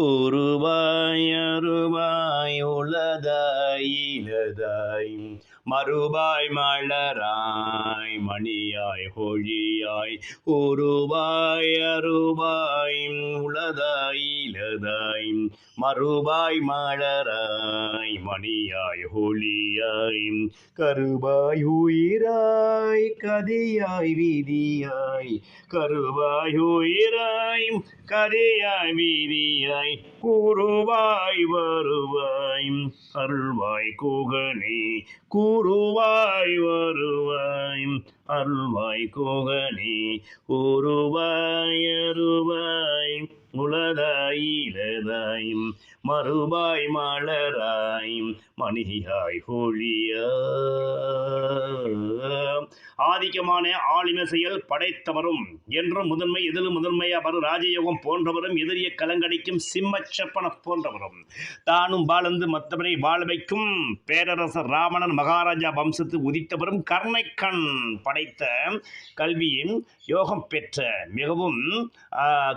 உருவாய் அருவாய் உளதாய் இலதாய். மறுபாய் மலராய் மணியாய் ஹொழியாய். உருவாய் அருவாய் உளதாய் இலதாய். மறுபாய் மலராய் மணியாய் ஹொழியாய். கருபாய் உயிராய் கதியாய் விதியாய். கருவாய் உயிராய் கதியாய் வீதியாய் கூறுவாய் வருவாய் அருள்வாய் கோகனே. கூறுவாய் வருவாய் அருள்வாய் கோகனே. கூறுவாய் அருவாய் உலதாய் இலதாய் மறுபாய் மலராய் மணியாய் ஹோழியா ஆதிக்கமான ஆளுமை செயல் படைத்தவரும் என்றும் முதன்மை எதிலும் முதன்மை அவர் ராஜயோகம் போன்றவரும் எதிரிய கலங்கடிக்கும் சிம்மச்சப்பன போன்றவரும். தானும் வாழ்ந்து மற்றவரை வாழ வைக்கும் பேரரசர் ராவணன் மகாராஜா வம்சத்து உதித்தவரும் கர்ணைக்கண் படைத்த கல்வியின் யோகம் பெற்ற மிகவும்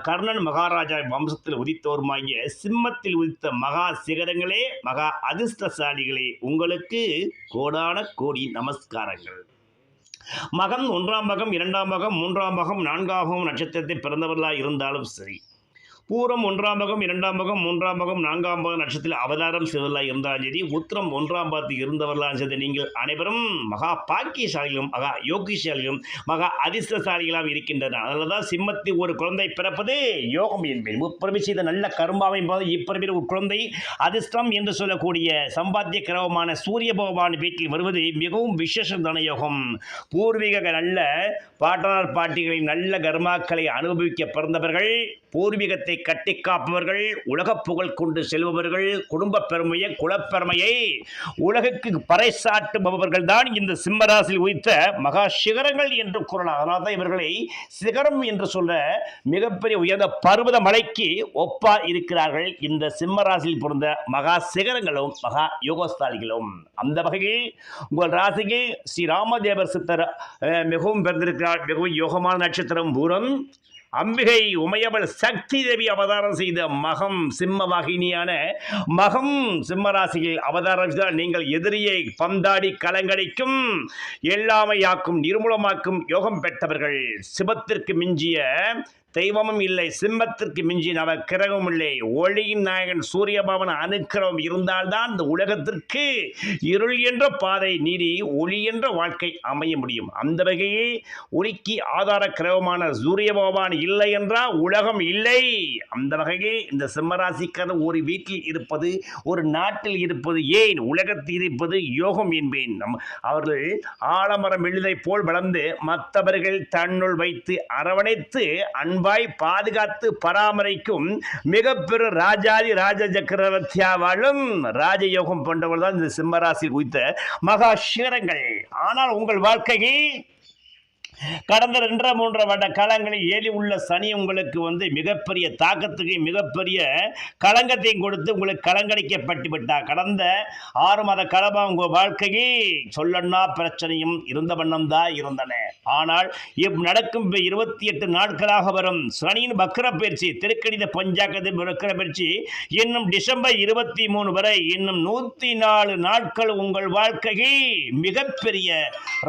கர்ணன் மகாராஜா வம்சத்தில் உதித்தோருமாகிய சிம்மத்தில் உதித்த மகா சிகரங்களே மகா அதிர்ஷ்டசாலிகளே உங்களுக்கு கோடான கோடி நமஸ்காரங்கள். மகம் ஒன்றாம் மகம் இரண்டாம் மகம் மூன்றாம் மகம் நான்காகவும் நட்சத்திரத்தில் பிறந்தவர்களாக இருந்தாலும் சரி. பூரம் ஒன்றாம் பகம் இரண்டாம் பகம் மூன்றாம் பகம் நான்காம் பகம் நட்சத்திரத்தில் அவதாரம் செய்தவர்களாக இருந்தாலும் சரி உத்திரம் ஒன்றாம் பாதத்தில் இருந்தவர்களாக சரி நீங்கள் அனைவரும் மகா பாக்கியசாலிகளும் மகா யோகிசாலிகளும் மகா அதிர்ஷ்டசாலிகளாக இருக்கின்றன அதனால தான் சிம்மத்தில் ஒரு குழந்தை பிறப்பது யோகம் என்பேன். முப்பிரமி செய்த நல்ல கரும்பாவை போது இப்பிறவியில் ஒரு குழந்தை அதிர்ஷ்டம் என்று சொல்லக்கூடிய சம்பாத்திய கிரகமான சூரிய பகவான் வீட்டில் வருவது மிகவும் விசேஷதான யோகம். பூர்வீக நல்ல பாட்டனார் பாட்டிகளின் நல்ல கர்மாக்களை அனுபவிக்க பிறந்தவர்கள் பூர்வீகத்தை கட்டி காப்பவர்கள் உலகப் புகழ் கொண்டு செல்பவர்கள் குடும்பப் பெருமையை குலப்பெருமையை உலகுக்கு பறைசாட்டுபவர்கள் தான் இந்த சிம்மராசியில் உயிர்த்த மகா சிகரங்கள் என்று கூறலாம். அதனால தான் இவர்களை சிகரம் என்று சொல்ல மிகப்பெரிய உயர்ந்த பருவத மலைக்கு ஒப்பா இருக்கிறார்கள் இந்த சிம்மராசியில் பிறந்த மகா சிகரங்களும் மகா யோகஸ்தாலிகளும். அந்த வகையில் உங்கள் ராசிக்கு ஸ்ரீ ராமதேவர் சித்தர் மிகவும் பிறந்திருக்கிறார். மிகவும் யோகமான நட்சத்திரம் பூரம். அம்பிகை உமையவள் சக்தி தேவி அவதாரம் செய்த மகம் சிம்ம வாகினியான மகம் சிம்மராசியில் அவதாரம் செய்தால் நீங்கள் எதிரியை பந்தாடி கலங்கடிக்கும் எல்லாமையாக்கும் நிர்மூலமாக்கும் யோகம் பெற்றவர்கள். சிவத்திற்கு மிஞ்சிய தெய்வமும் இல்லை சிம்மத்திற்கு மிஞ்சி நவ கிரகமும் இல்லை. ஒளியின் நாயகன் சூரியபவன் அனுக்கிரகம் இருந்தால்தான் இந்த உலகத்திற்கு இருள் என்ற பாதை நீடி ஒளி என்ற வாழ்க்கை அமைய முடியும். அந்த வகையே ஒளிக்கு ஆதார கிரகமான சூரிய பகவான் இல்லை என்றால் உலகம் இல்லை. அந்த வகையே இந்த சிம்மராசிக்காரர் ஒரு வீட்டில் இருப்பது ஒரு நாட்டில் இருப்பது ஏன்? உலகத்தில் இருப்பது யோகம் என்பேன். நம் அவர்கள் ஆலமரம் எழுதை போல் வளர்ந்து மற்றவர்கள் தன்னுள் வைத்து அரவணைத்து அன்பு அன்பாய் பாதுகாத்து பராமரிக்கும் மிக பெரு ராஜாதி ராஜ சக்கரவர்த்தியா வாழும் ராஜயோகம் போன்றவர்கள் தான் இந்த சிம்மராசி குறித்த மகா சிகரங்கள் ஆனால் உங்கள் வாழ்க்கையை கடந்த ரெண்டரை மூன்றரை வட காலங்களில் ஏறி உள்ள சனி உங்களுக்கு வந்து மிகப்பெரிய தாக்கத்துக்கு மிகப்பெரிய களங்கத்தையும் கொடுத்து உங்களுக்கு கலங்கடிக்கப்பட்டு விட்டார். கடந்த ஆறு மாத காலமாக உங்கள் வாழ்க்கையில் சொல்லன்னா பிரச்சனையும் இருந்த வண்ணம் தான் இருந்தன. ஆனால் இப் நடக்கும் இருபத்தி எட்டு நாட்களாக வரும். சனியின் பக்கர பயிற்சி திருக்கணித பஞ்சாக்கத்தின் பக்கர பயிற்சி இன்னும் டிசம்பர் இருபத்தி மூணு வரை இன்னும் நூற்றி நாலு நாட்கள் உங்கள் வாழ்க்கையில் மிகப்பெரிய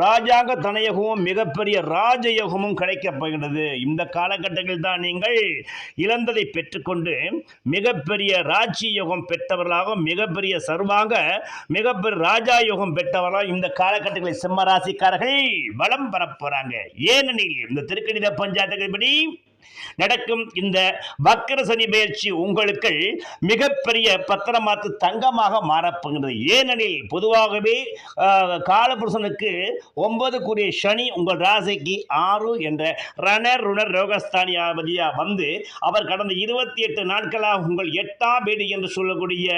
ராஜாங்க தனையகமும் மிகப்பெரிய ராஜயோகமும் கிடைக்கப் போகிறது இந்த காலகட்டத்தில் தான் நீங்கள் இழந்ததை பெற்றுக்கொண்டு மிகப்பெரிய ராஜ்ய யோகம் பெற்றவர்களாக மிகப்பெரிய சர்வாங்க மிகப்பெரிய ராஜா யோகம் பெற்றவர்களாக இந்த காலகட்டங்களில் சிம்ம ராசிக்காரர்கள் வளம் பெறப் போறாங்க. ஏனெனில் இந்த திருக்கணித பஞ்சாயத்துப்படி நடக்கும் இந்த வக்கர சனி பயிற்சி உங்களுக்கு மிகப்பெரிய பத்திரமாத்து தங்கமாக மாறப்போகிறது ஏனெனில் பொதுவாகவே காலபுருஷனுக்கு ஒன்பது கூடிய சனி உங்கள் ராசிக்கு ஆறு என்ற ரணர் ருணர் ரோகஸ்தானியாபதியா வந்து அவர் கடந்த இருபத்தி எட்டு நாட்களாக உங்கள் எட்டாம் வீடு என்று சொல்லக்கூடிய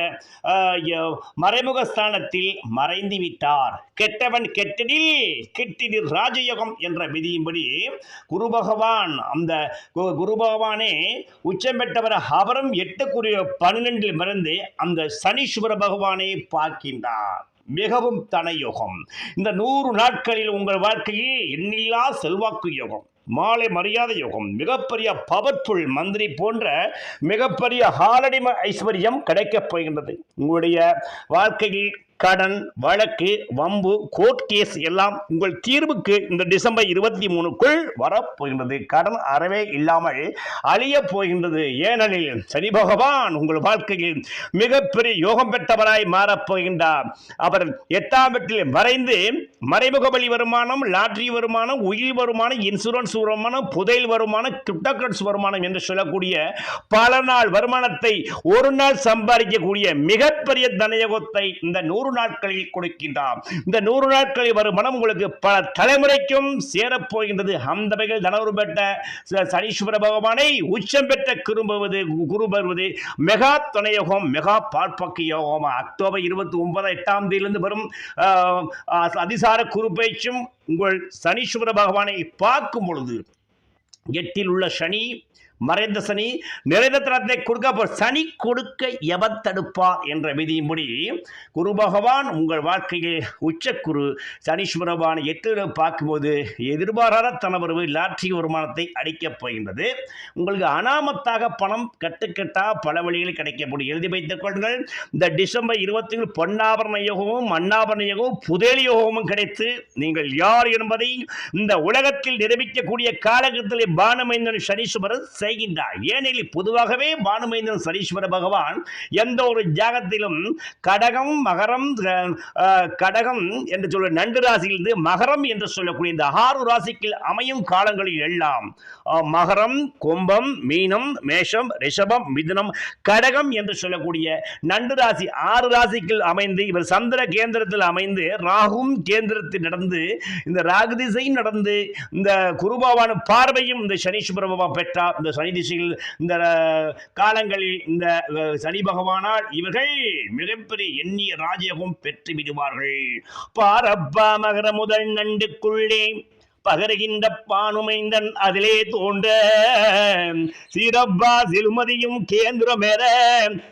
மறைமுக ஸ்தானத்தில் மறைந்து விட்டார் கெட்டவன் கெட்டடில் கெட்டிடில் ராஜயோகம் என்ற விதியின்படி குரு பகவான் அந்த கு- குரு பகவானே உச்சம் பெற்றவர் அவரும் எட்டுக்குரிய பன்னிரெண்டில் மறந்து அந்த சனீஸ்வர பகவானை பார்க்கின்றார். மிகவும் தனயோகம். இந்த நூறு நாட்களில் உங்கள் வாழ்க்கையில் எண்ணில்லா செல்வாக்கு யோகம் மாலை மரியாதை யோகம் மிகப்பெரிய பவர்ஃபுல் மந்திரி போன்ற மிகப்பெரிய ஹாலடிம ஐஸ்வர்யம் கிடைக்கப் போகின்றது. உங்களுடைய வாழ்க்கையில் கடன் வழக்கு வம்பு கோர்ட் கேஸ் எல்லாம் உங்கள் தீர்வுக்கு இந்த டிசம்பர் இருபத்தி மூணுக்குள் வரப்போகின்றது. கடன் அறவே இல்லாமல் அழியப் போகின்றது. ஏனெனில் சனி பகவான் உங்கள் வாழ்க்கையில் மிகப்பெரிய யோகம் பெற்றவராய் மாறப் போகின்றார். அவர் எட்டாம் வீட்டில் மறைந்து மறைமுக வழி வருமானம் லாட்ரி வருமானம் உயிர் வருமானம் இன்சூரன்ஸ் வருமானம் புதையல் வருமானம் கிரிப்டோகரன்ஸ் வருமானம் என்று சொல்லக்கூடிய பல நாள் வருமானத்தை ஒரு நாள் சம்பாதிக்கக்கூடிய மிகப்பெரிய தனயோகத்தை இந்த நூறு நூறு நாட்களில் கொடுக்கின்றார். இந்த நூறு நாட்களில் வரும் மனம் உங்களுக்கு பல தலைமுறைக்கும் சேரப்போகின்றது. அந்த வகையில் தனவரு பெற்ற சனீஸ்வர பகவானை உச்சம் பெற்ற குறும்புவது குரு வருவது மெகா துணையோகம் மெகா பார்ப்பக்க யோகம். அக்டோபர் இருபத்தி ஒன்பது எட்டாம் தேதியிலிருந்து வரும் அதிசார குறுப்பேச்சும் உங்கள் சனீஸ்வர பகவானை பார்க்கும் பொழுது எட்டில் உள்ள சனி மறைந்த சனி நிறைந்த தனத்தை கொடுக்க சனி கொடுக்க எவன் தடுப்பார் என்ற விதியின்படி குரு பகவான் உங்கள் வாழ்க்கையில் உச்சக்குரு. சனீஸ்வர பகவான் எட்டு பார்க்கும்போது எதிர்பாராத தனவரவு லாட்ரி வருமானத்தை அடிக்கப் போகின்றது. உங்களுக்கு அனாமத்தாக பணம் கட்டுக்கட்டா பல வழிகளில் கிடைக்கப்படும். எழுதி வைத்துக் கொள்ளுங்கள். இந்த டிசம்பர் இருபத்தி ஏழு பொன்னாபரண யோகமும் மண்ணாபரண யோகமும் புதேலி யோகமும் கிடைத்து நீங்கள் யார் என்பதை இந்த உலகத்தில் நிரூபிக்கக்கூடிய காலகட்டத்தில் பானமைந்தன் சனீஸ்வரன் செய்கின்றார். ஏனெனில் பொதுவாகவே பானுமைந்தன் சனீஸ்வர பகவான் எந்த ஒரு ஜாகத்திலும் கடகம் மகரம் கடகம் என்று சொல்ல நண்டு ராசியிலிருந்து மகரம் என்று சொல்லக்கூடிய இந்த ஆறு ராசிக்கு அமையும் காலங்களில் எல்லாம் மகரம் கும்பம் மீனம் மேஷம் ரிஷபம் மிதுனம் கடகம் என்று சொல்லக்கூடிய நண்டு ராசி ஆறு ராசிக்குள் அமைந்து இவர் சந்திர கேந்திரத்தில் அமைந்து ராகும் கேந்திரத்தில் நடந்து இந்த ராகு திசையும் நடந்து இந்த குருபாவான பார்வையும் இந்த சனீஸ்வர பகவான் பெற்றார் இந்த சனி திசையில் இந்த காலங்களில் இந்த சனி பகவானால் இவர்கள் மிகப்பெரிய எண்ணிய ராஜயோகம் பெற்று விடுவார்கள். பாரப்பா மகர முதல் நண்டுக்குள்ளே பகருகின்ற பானுமைந்தன் அதிலே தோன்ற சீரப்பா சிலுமதியும் கேந்திரமேற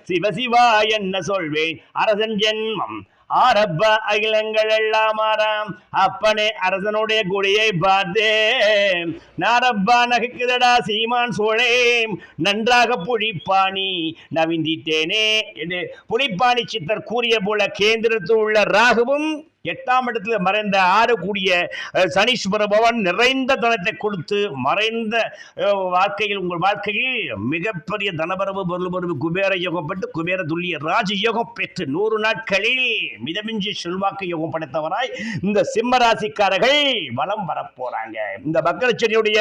சிவசிவா என்ன சொல்வேன் அரசன் ஜென்மம் ஆரப்ப அகிலங்கள் எல்லாம் ஆறாம். அப்பனே அரசனுடைய குடியை பார்த்தே நாரப்பா நகைக்குதடா சீமான் சோழே நன்றாக புழிப்பாணி நவிந்திட்டேனே என்று புலிப்பாணி சித்தர் கூறிய போல கேந்திரத்தில் உள்ள ராகுவும் எட்டாம் இடத்துல மறைந்த ஆறக்கூடிய சனீஸ்வர பகவான் நிறைந்த தனத்தை கொடுத்து மறைந்த வாழ்க்கையில் உங்கள் வாழ்க்கையில் மிகப்பெரிய தனபரவு பொருள்பரவு குபேர யோகம் பெற்று குபேர துல்லிய ராஜ யோகம் பெற்று நூறு நாட்களில் மிதமிஞ்சி செல்வாக்கு யோகம் படைத்தவராய் இந்த சிம்ம ராசிக்காரர்கள் வலம் வரப்போறாங்க இந்த பக்கரச்சனியுடைய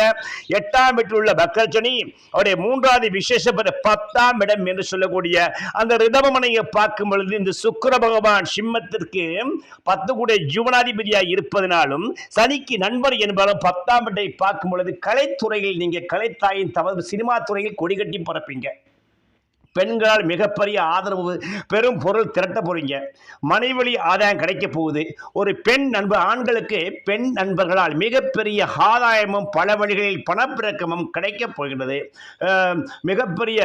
எட்டாம் வீட்டில் உள்ள பக்கரச்சனி அவருடைய மூன்றாவது விசேஷ பெற பத்தாம் இடம் என்று சொல்லக்கூடிய அந்த ரிதமனையை பார்க்கும் பொழுது இந்த சுக்கர பகவான் சிம்மத்திற்கு பத்து கூட ஜீவனாதிபதியாக இருப்பதனாலும் சனிக்கு நண்பர் என்பதாலும் பத்தாம் இடத்தை பார்க்கும் பொழுது கலைத்துறையில் நீங்க கலைத்தாயின் தவறு சினிமா துறையில் கொடிகட்டி பறப்பீங்க பெண்களால் மிகப்பெரிய ஆதரவு பெரும் பொருள் திரட்ட போறீங்க. மனைவழி ஆதாயம் கிடைக்க போகுது. ஒரு பெண் நண்பர் ஆண்களுக்கு பெண் நண்பர்களால் மிகப்பெரிய ஆதாயமும் பல வழிகளில் பணப்பிறக்கமும் கிடைக்க போகின்றது. மிகப்பெரிய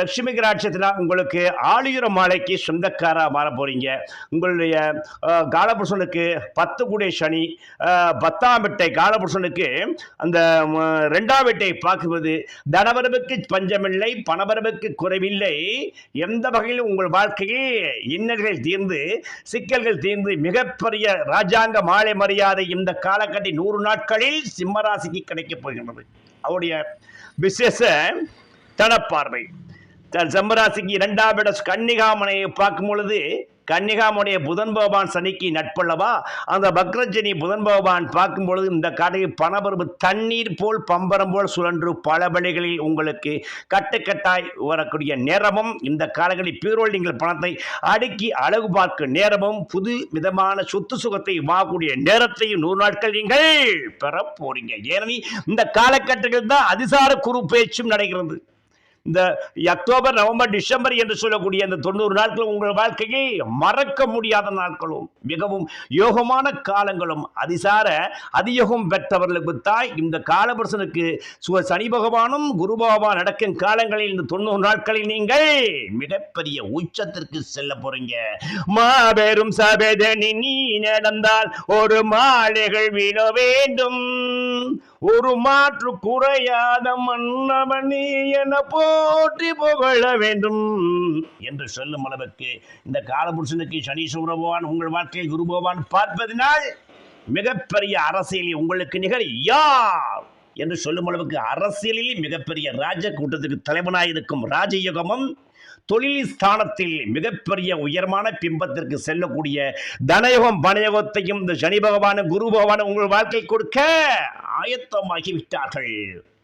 லட்சுமி கராட்சத்தில் உங்களுக்கு ஆளியுர மாலைக்கு சொந்தக்காராக மாற போறீங்க. உங்களுடைய காலபுருஷனுக்கு பத்து கூடிய சனி பத்தாம் வீட்டை காலபுருஷனுக்கு அந்த ரெண்டாம் வீட்டை பார்க்குவது தனவரவுக்கு பஞ்சமில்லை பணவரவுக்கு குறைவில்லை. எந்த வகையில் உங்கள் வாழ்க்கையில் இன்னல்கள் தீர்ந்து சிக்கல்கள் தீர்ந்து மிகப்பெரிய ராஜாங்க மாலை மரியாதை இந்த காலகட்டி நூறு நாட்களில் சிம்மராசிக்கு கிடைக்கப் போகின்றது. அவருடைய விசேஷ தனப்பார்வை சிம்மராசிக்கு இரண்டாம் இட கன்னிகாமனையை பார்க்கும் பொழுது கன்னிகாமுடைய புதன் பகவான் சனிக்கு நட்பல்லவா? அந்த பக்ரஜனி புதன் பகவான் பார்க்கும் பொழுது இந்த கடையில் பணபரப்பு தண்ணீர் போல் பம்பரம் போல் சுழன்று பல வழிகளில் உங்களுக்கு கட்டுக்கட்டாய் வரக்கூடிய நேரமும் இந்த காலங்களில் பீரோல் நீங்கள் பணத்தை அடுக்கி அழகு பார்க்க நேரமும் புது விதமான சொத்து சுகத்தை வாங்கக்கூடிய நேரத்தையும் நூறு நாட்கள் நீங்கள் பெற போறீங்க. ஏனெனில் இந்த காலகட்டத்தில் தான் அதிசார குரு பேச்சும் நடக்கிறது இந்த அக்டோபர் நவம்பர் டிசம்பர் என்று சொல்லக்கூடிய இந்த தொண்ணூறு நாட்கள் உங்கள் வாழ்க்கையை மறக்க முடியாத நாட்களும் மிகவும் யோகமான காலங்களும் அதிசார அதியோகம் பெற்றவர்களுக்கு தாய் இந்த காலபுருஷனுக்கு சுவ சனி பகவானும் குரு பகவான் நடக்கும் காலங்களில் இந்த தொண்ணூறு நாட்களில் நீங்கள் மிகப்பெரிய உச்சத்திற்கு செல்ல போறீங்க. மாபெரும் சபேதனி நீ நடந்தால் ஒரு மாலைகள் விட வேண்டும். ஒரு மாற்று குறையாத மன்னவன் நீ என போற்றி புகழ வேண்டும். என்று சொல்லும் அளவுக்கு இந்த காலபுருஷனுக்கு சனீஸ்வர பகவான் உங்கள் வாழ்க்கையில் குரு பகவான் பார்ப்பதினால் மிகப்பெரிய அரசியலில் உங்களுக்கு நிகர் யார்? என்று சொல்லும் அளவுக்கு அரசியலில் மிகப்பெரிய ராஜ கூட்டத்துக்கு தலைவனாயிருக்கும் ராஜயோகமும் தொழில் ஸ்தானத்தில் மிகப்பெரிய உயர்மான பிம்பத்திற்கு செல்லக்கூடிய தனயோகம் பனயோகத்தையும் இந்த சனி பகவான குரு பகவான் உங்கள் வாழ்க்கை கொடுக்க ஆயத்தமாகி விட்டார்கள்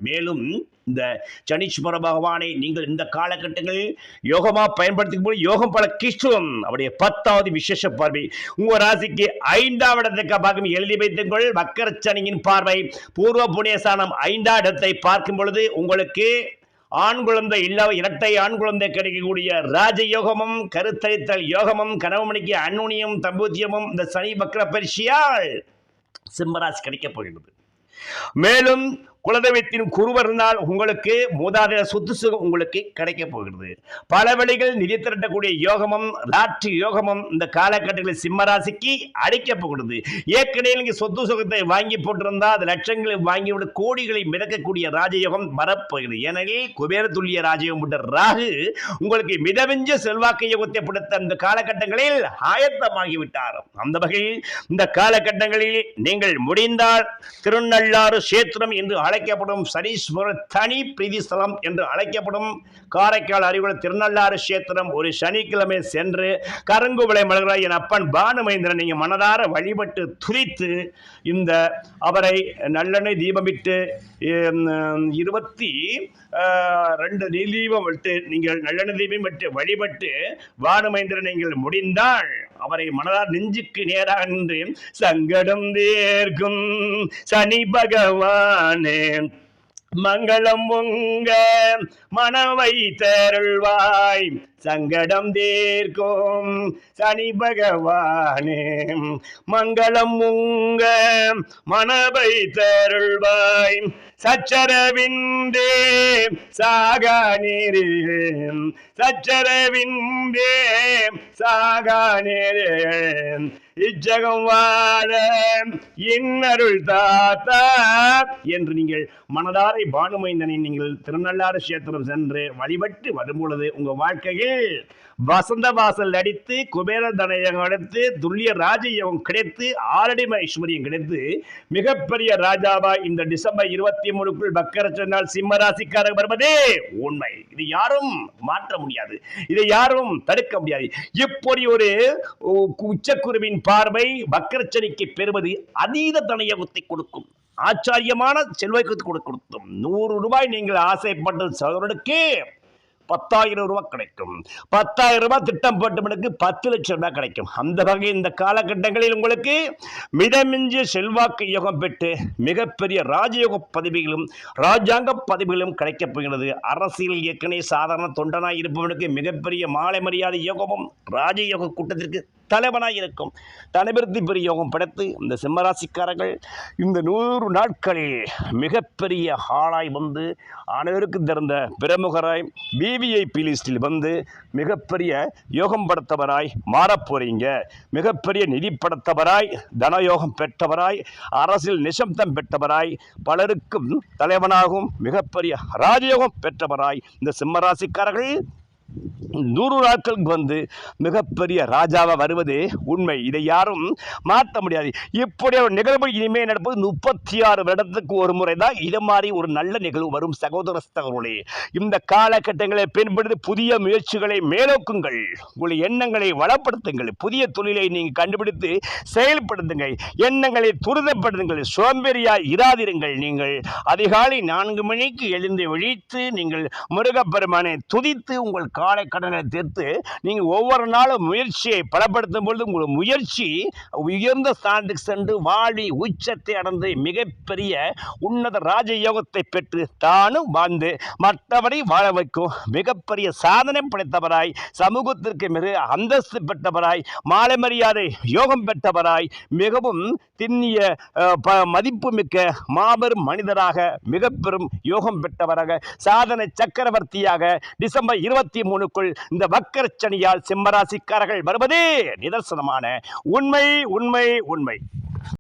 மேலும் இந்த சனீஸ்வர பகவானை நீங்கள் இந்த காலகட்டங்களில் யோகமா பயன்படுத்திக்கும் போது யோகம் பல கிஷ்டம். அவருடைய பத்தாவது விசேஷ பார்வை. உங்க ராசிக்கு ஐந்தாம் இடத்துக்கு பார்க்கும். எழுதி வைத்துக்கொள் வக்கரச்சனியின் பார்வை. பூர்வ புனேசானம் ஐந்தாம் இடத்தை பார்க்கும் பொழுது உங்களுக்கு ஆண் குழந்தை இல்லாத இரட்டை ஆண் குழந்தை கிடைக்கக்கூடிய ராஜயோகமும் கருத்தரித்தல் யோகமும் கனவுமணிக்கு அன்னுனியும் தம்பூத்தியமும் இந்த சனி பக்ர பரிசியால் சிம்மராசி கிடைக்கப் போகிறது மேலும் குலதெய்வத்தின் குருவர்னால் உங்களுக்கு மூதாதைய சொத்து சுகம் உங்களுக்கு கிடைக்கப் போகிறது. பல வழிகள் நிதி திரட்டக்கூடிய யோகமும் லாட்சி யோகமும் இந்த காலகட்டங்களில் சிம்மராசிக்கு அடிக்கப் போகிறது. ஏற்கனவே நீங்கள் சொத்து சுகத்தை வாங்கி போட்டிருந்தா அது லட்சங்களை வாங்கிவிட கோடிகளை மிதக்கக்கூடிய ராஜயோகம் வரப்போகிறது. ஏனெனில் குபேர துல்லிய ராஜயோகம் விட்ட ராகு உங்களுக்கு மிதவெஞ்ச செல்வாக்கு யோகத்தை படுத்த இந்த காலகட்டங்களில் ஆயத்தமாகிவிட்டார். அந்த வகையில் இந்த காலகட்டங்களில் நீங்கள் முடிந்தால் திருநள்ளாறு சேத்திரம் என்று அழைக்கப்படும் சனீஸ்வரர் தனி பிரீதி ஸ்தலம் என்று அழைக்கப்படும் காரைக்கால் அறிவுள்ள திருநள்ளாறு சேத்திரம் ஒரு சனிக்கிழமை சென்று கருங்குவளை மலர்கிறார் என் அப்பன் பானுமேந்திரன் நீங்கள் மனதார வழிபட்டு துதித்து இந்த அவரை நல்லெண்ணெய் தீபமிட்டு இருபத்தி ரெண்டு தீபம் விட்டு நீங்கள் நல்லெண்ணெய் தீபம் விட்டு வழிபட்டு பானுமேந்திரன் நீங்கள் முடிந்தால் அவரை மனதார் நெஞ்சுக்கு நேராக நின்று சங்கடம் தேர்க்கும் சனி பகவானே மங்களம் உங்க மனவை தருள்வாய். சங்கடம் தேர்க்கும் சனி பகவானே. மங்களம் உங்க மனவை தருள்வாய். சச்சரவிந்தே சாகா நீரே சச்சரவிந்தே சாகா நீரே இச்சகம் வாழ இன்னருள் தாத்தா என்று நீங்கள் மனதாரை பானுமைந்தனை நீங்கள் திருநள்ளாறு கஷேத்திரம் சென்று வழிபட்டு வரும்பொழுது உங்க வாழ்க்கையில் வசந்த வாசல் அடித்து குபேர தனயம் அடைத்து துல்லிய ராஜயோகம் கிடைத்து ஆரடிம ஐஸ்வர்யம் கிடைத்து மிகப்பெரிய ராஜாவா இந்த டிசம்பர் இருபத்தி மூணுக்குள் பக்கர சொன்னால் சிம்ம ராசிக்காரர் வருவதே உண்மை. இது யாரும் மாற்ற முடியாது. இதை யாரும் தடுக்க முடியாது. இப்படி ஒரு உ- உச்சக்குருவின் பார்வை வக்கரச்சனிக்கு பெறுவது அதீத தனயகத்தை கொடுக்கும். ஆச்சாரியமான செல்வாக்கு கொடுக்கும். நூறு ரூபாய் நீங்கள் ஆசைப்பட்ட சகோதரனுக்கு பத்தாயிரம் ரூபாய் கிடைக்கும். பத்தாயிரம் ரூபாய் திட்டம் போட்டவனுக்கு பத்து லட்சம் ரூபாய் கிடைக்கும். அந்த வகை இந்த காலகட்டங்களில் உங்களுக்கு மிதமிஞ்சிய செல்வாக்கு யோகம் பெற்று மிகப்பெரிய ராஜயோக பதவிகளும் ராஜாங்க பதவிகளும் கிடைக்கப் போகிறது. அரசியல் ஏற்கனவே சாதாரண தொண்டனாய் இருப்பவனுக்கு மிகப்பெரிய மாலை மரியாதை யோகமும் ராஜயோக கூட்டத்திற்கு தலைவனாய் இருக்கும் தலைபிருத்தி பிரயோகம் படைத்து இந்த சிம்மராசிக்காரர்கள் இந்த நூறு நாட்களில் மிகப்பெரிய ஆளாய் வந்து அனைவருக்கு திறந்த பிரமுகராய் விவிஐபி லிஸ்டில் வந்து மிகப்பெரிய யோகம் படுத்தவராய் மாறப்போறீங்க மிகப்பெரிய நிதி படுத்தவராய் தனயோகம் பெற்றவராய் அரசியல் நிசப்தம் பெற்றவராய் பலருக்கும் தலைவனாகவும் மிகப்பெரிய ராஜயோகம் பெற்றவராய் இந்த சிம்மராசிக்காரர்கள் நூறு நாட்களுக்கு வந்து மிகப்பெரிய ராஜாவாக வருவது உண்மை. இதை யாரும் மாற்ற முடியாது. இப்படி ஒரு நிகழ்வு இனிமேல் நடப்பது முப்பத்தி ஆறு வருடத்துக்கு ஒரு முறை தான் இது மாதிரி ஒரு நல்ல நிகழ்வு வரும் சகோதர சகோதரர்களே. இந்த காலகட்டங்களை பின்பற்றி புதிய முயற்சிகளை மேலோக்குங்கள். உங்கள் எண்ணங்களை வளப்படுத்துங்கள். புதிய தொழிலை நீங்கள் கண்டுபிடித்து செயல்படுத்துங்கள். எண்ணங்களை துரிதப்படுத்துங்கள். சோம்பேறியாய் இராதிருங்கள் நீங்கள். அதிகாலை நான்கு மணிக்கு எழுந்து விழித்து நீங்கள் முருகப்பெருமானை துதித்து உங்கள் காலை கடனை தீர்த்து நீங்கள் ஒவ்வொரு நாளும் முயற்சியை பலப்படுத்தும் பொழுது உங்கள் முயற்சி உயர்ந்த ஸ்தானத்துக்கு சென்று வாழி உச்சத்தை அடைந்து மிகப்பெரிய உன்னத ராஜயோகத்தை பெற்று தானும் வாழ்ந்து மற்றவரை வாழ வைக்கும் மிகப்பெரிய சாதனை படைத்தவராய் சமூகத்திற்கு மிக அந்தஸ்து பெற்றவராய் மாலை மரியாதை யோகம் பெற்றவராய் மிகவும் திண்ணிய ப- மதிப்புமிக்க மாபெரும் மனிதராக மிக பெரும் யோகம் பெற்றவராக சாதனை சக்கரவர்த்தியாக டிசம்பர் இருபத்தி மூணுக்குள் இந்த வக்கரச்சனியால் சிம்மராசிக்காரர்கள் வருவதே நிதர்சனமான உண்மை உண்மை உண்மை.